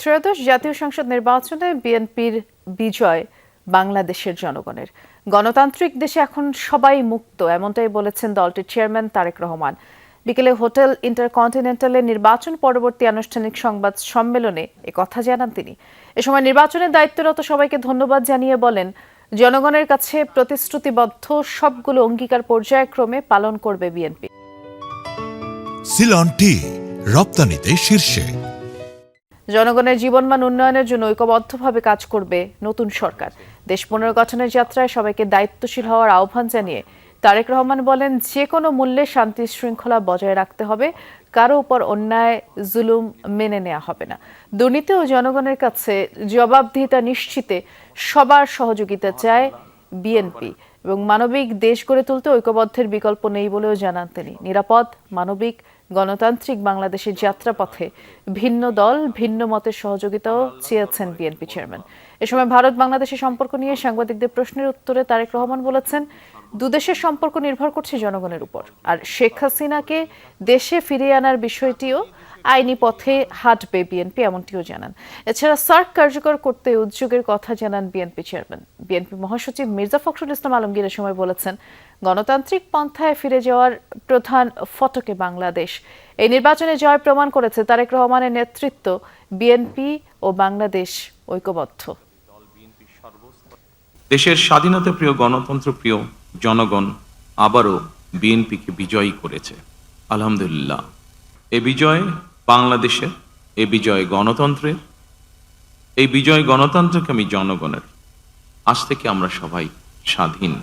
ত্রয়োদশ জাতীয় সংসদ নির্বাচনে বিএনপির বিজয় বাংলাদেশের জনগণের। গণতান্ত্রিক দেশে এখন সবাই মুক্ত, এমনটাই বলেছেন দলটির চেয়ারম্যান তারেক রহমান। বিকেলে হোটেল ইন্টারকন্টিনেন্টালে নির্বাচন পরবর্তী আনুষ্ঠানিক সংবাদ সম্মেলনে কথা জানান তিনি। এ সময় নির্বাচনের দায়িত্বরত সবাইকে ধন্যবাদ জানিয়ে বলেন, জনগণের কাছে প্রতিশ্রুতিবদ্ধ সবগুলো অঙ্গীকার পর্যায়ক্রমে পালন করবে বিএনপি। সিলন টি, রপ্তানিতে শীর্ষে। জনগণের জীবনমান উন্নয়নের জন্য ঐক্যবদ্ধভাবে কাজ করবে নতুন সরকার। দেশ পুনর্গঠনের যাত্রায় সবাইকে দায়িত্বশীল হওয়ার আহ্বান জানিয়ে তারেক রহমান বলেন, যে কোনো মূল্যে শান্তি শৃঙ্খলা বজায় রাখতে হবে। কারও উপর অন্যায়, জুলুম মেনে নেওয়া হবে না। দুর্নীতি ও জনগণের কাছে জবাবদিহিতা নিশ্চিতে সবার সহযোগিতা চায় বিএনপি এবং মানবিক দেশ গড়ে তুলতে ঐক্যবদ্ধের বিকল্প নেই বলেও জানান তিনি। নিরাপদ, মানবিক গণতান্ত্রিক বাংলাদেশের যাত্রাপথে ভিন্ন দল, ভিন্ন মতের সহযোগিতাও চেয়েছেন বিএনপি চেয়ারম্যান। এ সময় ভারত বাংলাদেশের সম্পর্ক নিয়ে সাংবাদিকদের প্রশ্নের উত্তরে তারেক রহমান বলেছেন দুদেশের সম্পর্ক নির্ভর করছে জনগণের উপর। আর শেখ হাসিনাকে দেশে ফিরিয়ে আনার বিষয়টিও আইনি পথে হাঁটবে বিএনপি, এমনটিও জানান। এছাড়া সার্ক কার্যকর করতে উদ্যোগের কথা জানান বিএনপি চেয়ারম্যান। বিএনপি মহাসচিব মির্জা ফখরুল ইসলাম আলমগীর সময় বলেছেন গণতান্ত্রিক পন্থায় ফিরে যাওয়ার প্রধান ফটকে বাংলাদেশ। এই নির্বাচনে জয় প্রমাণ করেছে তারেক রহমানের নেতৃত্ব, বিএনপি ও বাংলাদেশ ঐক্যবদ্ধ। দেশের স্বাধীনতা প্রিয়, গণতন্ত্র প্রিয় জনগণ আবারও বিএনপিকে বিজয়ী করেছে। আলহামদুলিল্লাহ। এ বিজয় বাংলাদেশের, এ বিজয় গণতন্ত্রের, এই বিজয় গণতন্ত্রকে আমি জনগণের। আজ থেকে আমরা সবাই স্বাধীন।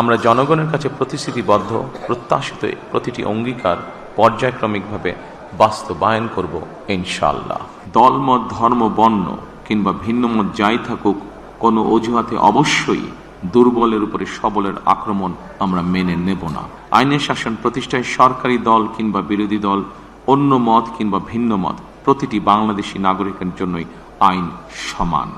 আমরা জনগণের কাছে প্রতিশ্রুতিবদ্ধ, প্রত্যাশিত প্রতিটি অঙ্গীকার পর্যায়ক্রমিকভাবে বাস্তবায়ন করব ইনশাল্লাহ দলমত, ধর্ম, বর্ণ কিংবা ভিন্ন মত যাই থাকুক, কোনো অজুহাতে অবশ্যই দুর্বলের উপরে সবলের আক্রমণ আমরা মেনে নেব না। আইনের শাসন প্রতিষ্ঠায় সরকারি দল কিংবা বিরোধী দল, অন্য মত কিংবা ভিন্ন মত, প্রতিটি বাংলাদেশি নাগরিকের জন্যই আইন সমান।